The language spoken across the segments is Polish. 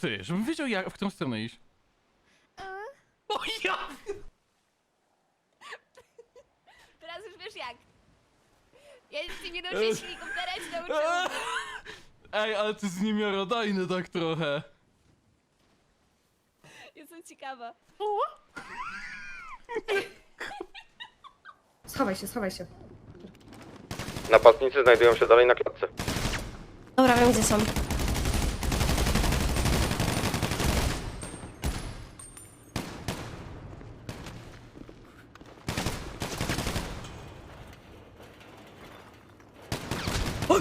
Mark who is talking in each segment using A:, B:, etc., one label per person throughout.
A: ty, żebym wiedział jak, w którą stronę iść. O ja!
B: Teraz już wiesz jak. Ja ci nie nauczyłem helikoptera, ja nauczyłem.
A: Ej, ale ty z niemiarodajny tak trochę.
B: Jestem ciekawa.
C: Schowaj się, schowaj się.
D: Napastnicy znajdują się dalej na klatce.
E: Dobra, wiem gdzie są.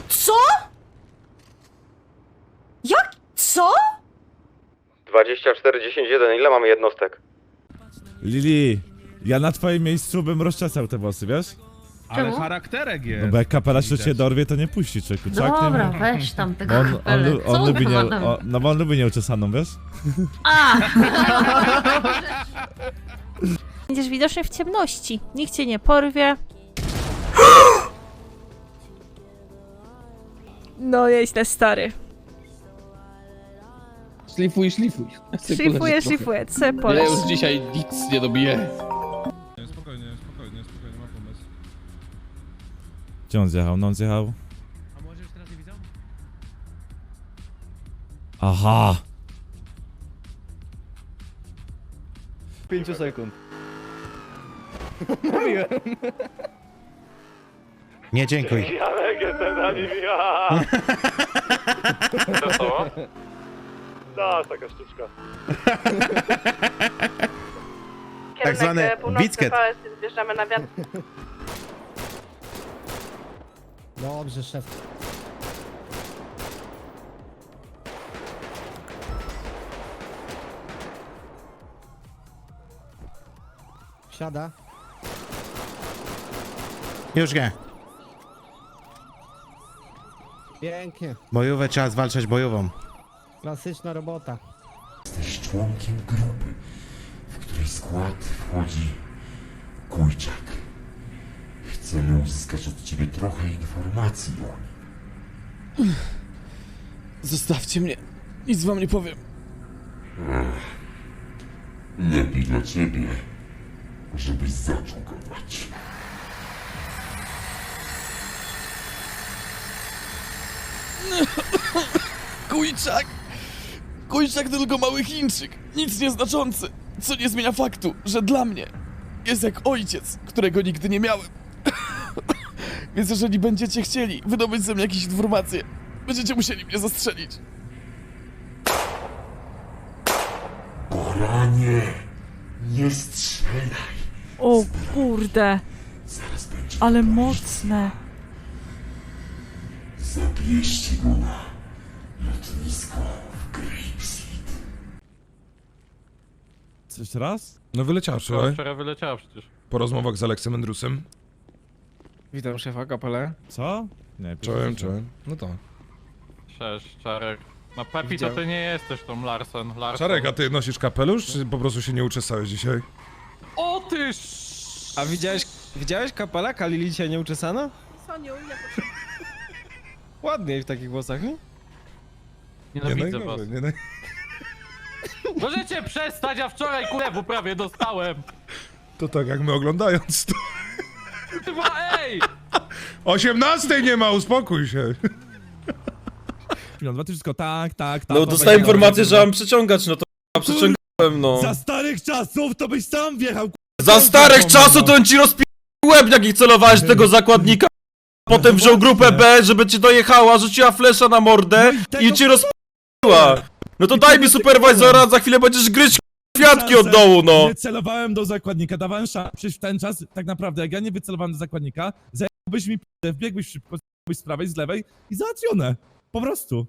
E: Co? Jak? Co?
D: 24, 10, 1. Ile mamy jednostek?
F: Lili, ja na twoim miejscu bym rozczesał te włosy, wiesz?
G: Ale
C: Czemu?
G: charakterek jest.
F: No bo jak kapela się
G: Widać.
F: cię dorwie, to nie puści, czeku. Czak nie
C: Dobra, weź tam tego
F: Bo on, on,
C: kapelę.
F: on lubi nie,
C: tam?
F: o, no bo on lubi nieuczesaną, wiesz?
C: A!
H: Będziesz widoczny w ciemności. Nikt cię nie porwie. No nieźle, stary.
I: Szlifuj, szlifuj.
H: Szlifuję, szlifuję. Co
I: Ja już dzisiaj nic nie dobiję.
G: Spokojnie, spokojnie, spokojnie, ma pomysł.
F: Gdzie on zjechał? No on zjechał.
G: A młodzież teraz nie widzą?
F: Aha!
D: 5 sekund.
J: Nie dziękuj.
A: To co?
D: Da, taka sztuczka.
J: Tak zwany bicket.
E: Zbierzamy na wiatr.
I: Dobrze, szef. Siada.
J: Już nie.
I: Pięknie.
J: Bojówę trzeba zwalczać bojową.
I: Klasyczna robota.
K: Jesteś członkiem grupy, w której skład wchodzi Kujczak. Chcemy uzyskać od ciebie trochę informacji o nim.
I: Zostawcie mnie. Nic wam nie powiem.
K: Lepiej dla ciebie, żebyś zaczął gadać.
I: Kujczak! Kujczak to tylko mały Chińczyk. Nic nieznaczący. Co nie zmienia faktu, że dla mnie jest jak ojciec, którego nigdy nie miałem. Więc jeżeli będziecie chcieli wydobyć ze mnie jakieś informacje, będziecie musieli mnie zastrzelić.
K: Baranie, nie strzelaj.
H: O kurde,
K: Zaraz będzie
H: ale mocne.
K: Zabierzcie go na lotnisko w Grapeseed.
F: Coś raz?
G: No wyleciała
A: Wczoraj,
G: wczoraj.
A: wczoraj wyleciała przecież.
G: Po rozmowach z Aleksem Endrusem.
I: Witam szefa kapelę.
F: Co? Nie,
G: Czołem, czołem. No to.
A: Cześć, Czarek. No Pepi, to ty nie jesteś tą Larsen. Larsen.
G: Czarek, a ty nosisz kapelusz, czy po prostu się nie uczesałeś dzisiaj?
A: O ty sz...
I: A widziałeś, widziałeś kapelaka Lili dzisiaj nieuczesana?
H: Soniu, ile
I: Ładniej w takich włosach, nie?
A: Nienawidzę was.
G: najgorzej, nie naj...
A: Możecie przestać, a wczoraj kulewu prawie dostałem.
G: To tak jak my oglądając to.
A: Chyba, ej!
G: 18 nie ma, uspokój się.
F: No to wszystko tak, tak, tak.
L: No
F: to
L: dostałem
F: będzie-
L: informację, że mam przeciągać, no to k***a, przeciągałem, no.
F: Za starych czasów to byś sam wjechał,
L: Za starych czasów to on ci rozpi... łeb, jak ich celowałeś do tego zakładnika. Potem wziął grupę B, żeby cię dojechała, rzuciła flesza na mordę i cię rozpiła. No to daj mi superwajzora, za chwilę będziesz gryźć kwiatki od dołu, no.
F: Nie celowałem do zakładnika, dawałem szansę. Przecież w ten czas, tak naprawdę, jak ja nie wycelowałem do zakładnika, zajęłbyś mi p***, wbiegłbyś szybko, z prawej, z lewej i załatwione. Po prostu.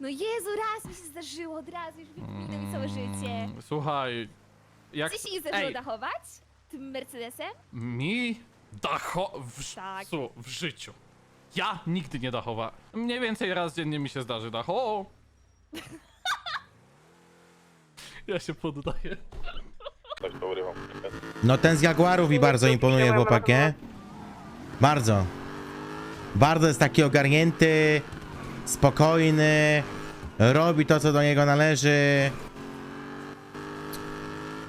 B: No Jezu, raz mi się zdarzyło, od razu już wypminę mi całe życie.
A: Mm, Słuchaj, jak...
B: Ci się nie zdarzyło
A: Ej,
B: dachować? Tym Mercedesem?
A: mi dacho... W,
B: Tak.
A: su, w życiu. Ja nigdy nie dachowa. Mniej więcej raz dziennie mi się zdarzy dacho. Ja się poddaję.
D: To.
J: No ten z Jaguarów mi bardzo imponuje chłopak, nie? Bardzo. Bardzo jest taki ogarnięty, spokojny, robi to, co do niego należy.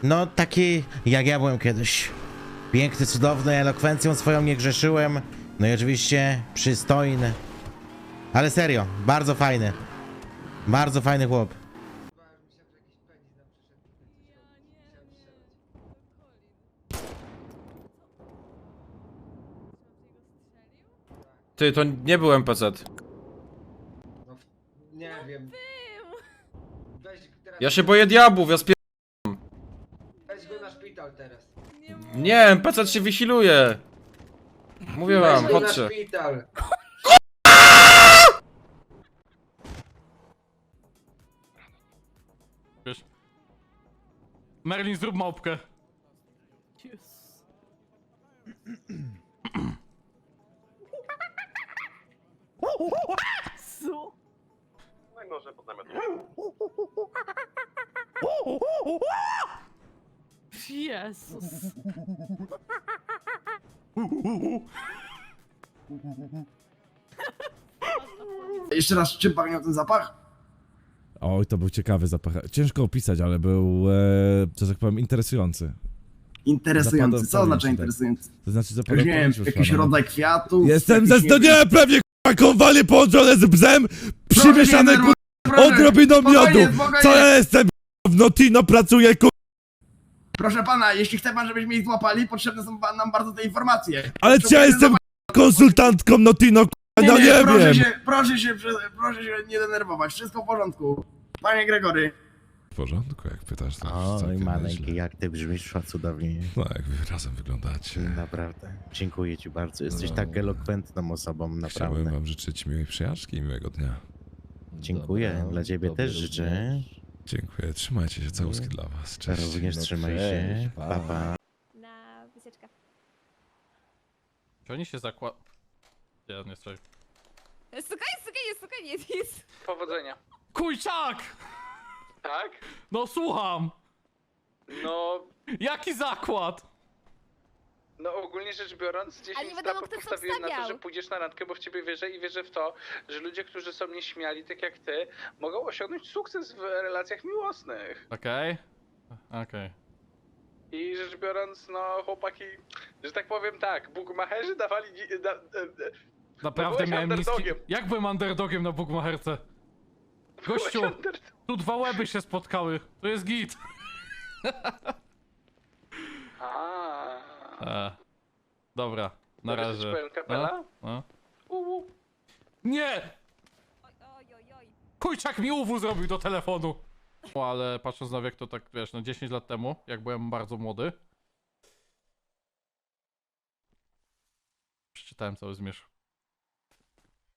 J: No, taki jak ja byłem kiedyś. Piękny, cudowny, elokwencją swoją nie grzeszyłem. No i oczywiście przystojny. Ale serio, bardzo fajny. Bardzo fajny chłop.
L: Ty, to nie był NPC.
C: Nie wiem. Weź, teraz,
L: Ja się boję diabłów, ja spier...
C: weź go na szpital teraz.
L: Nie, NPC się wysiluje. Mówię wam,
C: Weź go na
L: chodźcie.
C: szpital.
A: Wiesz. Merlin, zrób małpkę.
D: Pod namiot.
H: Jezus.
C: Jeszcze raz, czym pachniał ten zapach?
F: Oj, to był ciekawy zapach. Ciężko opisać, ale był, e, że tak powiem, interesujący.
C: Interesujący.
F: Zapadał
C: Co oznacza
F: pamięć, tak.
C: interesujący?
F: To znaczy, że
C: Jak nie wiem, jakiś rodzaj kwiatu?
F: Jestem
C: jakiś,
F: ze to nie, pewnie k***a, konwalie połączone z bzem,
C: Proszę nie
F: przymieszane k***a,
C: proszę.
F: odrobiną
C: Spokojnie,
F: miodu.
C: spokojnie.
F: Co ja jestem k***a, w Notino, pracuję k***a,
C: Proszę pana, jeśli chce pan, żebyśmy ich złapali, potrzebne są pan nam bardzo te informacje.
F: ale czy ja jestem konsultantką Notino, k***a, no nie
C: proszę
F: wiem.
C: Się, proszę, się, proszę się nie denerwować, wszystko w porządku. Panie Gregory,
G: W porządku, jak pytasz, to
J: Oj,
G: całkiem
J: maleńki,
G: nieźle.
J: jak ty brzmisz cudownie.
G: No, jak wy razem wyglądacie.
J: Naprawdę. Dziękuję ci bardzo. Jesteś
G: No.
J: tak elokwentną osobą,
G: Chciałbym
J: naprawdę.
G: wam życzyć miłej przyjażdżki i miłego dnia.
J: Dziękuję. Dla ciebie też życzę.
G: Dziękuję, trzymajcie się, całuski dla was. Cześć.
J: Również trzymaj się. Pa, pa.
B: Na wyseczkę.
A: Czy oni się zakład... Ja nie strzeli.
B: Spokojnie, spokojnie, spokojnie, jest.
M: Powodzenia.
A: Kujczak!
M: Tak?
A: No słucham!
M: No,
A: Jaki zakład?
M: No ogólnie rzecz biorąc, 10
B: Ale nie wiadomo,
M: stawów
B: kto co
M: postawiłem na to,
B: wstawiał.
M: że pójdziesz na randkę, bo w ciebie wierzę i wierzę w to, że ludzie, którzy są nieśmiali, tak jak ty, mogą osiągnąć sukces w relacjach miłosnych.
A: Okej. Okej.
M: I rzecz biorąc, no chłopaki, że tak powiem tak, bugmacherzy dawali... ni- Da, da, da,
A: Naprawdę
M: byłeś
A: miałem niski...
M: underdogiem.
A: Jak byłem underdogiem na Bugmacherce? Gościu,
M: byłeś under-
A: tu dwa łeby się spotkały. To jest git.
M: A.
A: E. Dobra, na
M: Mogę
A: razie.
M: kapela?
A: No, no.
M: Uuu.
A: Nie!
B: Oj, oj, oj, oj.
A: Kujczak mi UW zrobił do telefonu. O, ale patrząc na wiek, to tak wiesz, no 10 lat temu, jak byłem bardzo młody. Przeczytałem cały zmierzch.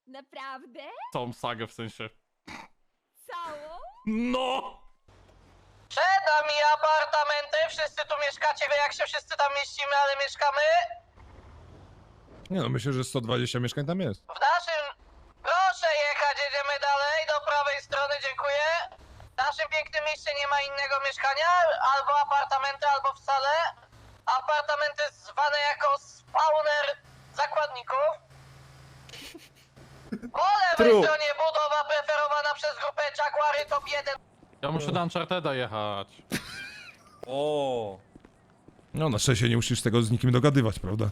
B: Naprawdę?
A: Całą sagę w sensie.
B: Całą?
A: No!
M: Przed nami apartamenty, wszyscy tu mieszkacie, wie jak się wszyscy tam mieścimy, ale mieszkamy
G: Nie no, myślę, że 120 mieszkań tam jest.
M: w naszym... Proszę jechać, jedziemy dalej, do prawej strony, dziękuję. W naszym pięknym mieście nie ma innego mieszkania, albo apartamenty, albo wcale. Apartamenty zwane jako spawner zakładników. Po lewej stronie budowa preferowana przez grupę Jaguary Top 1.
A: Ja muszę do Uncharteda jechać.
G: No, na szczęście nie musisz tego z nikim dogadywać, prawda?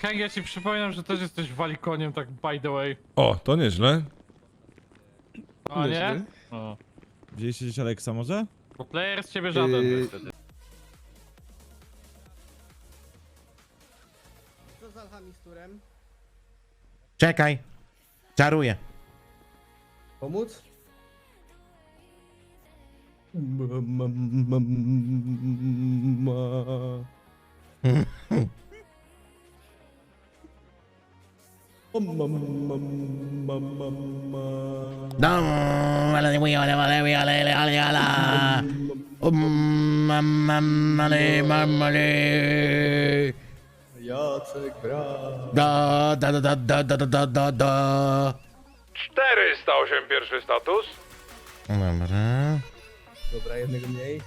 A: Heng, ja ci przypominam, że też jesteś walikoniem, tak by the way.
G: O, to nieźle.
A: A nie? O.
F: Widzieliście gdzieś Aleksa może?
A: Bo player z ciebie żaden niestety.
C: Co z alchamisturem?
J: Czekaj. Czaruję.
C: Pomóc?
J: Ma, ma, ma.
C: Jacek, brat.
J: Da, da, da, da, da, da, da, da.
G: 408 pierwszy status.
J: Dobra.
C: Dobra, jednego mniej.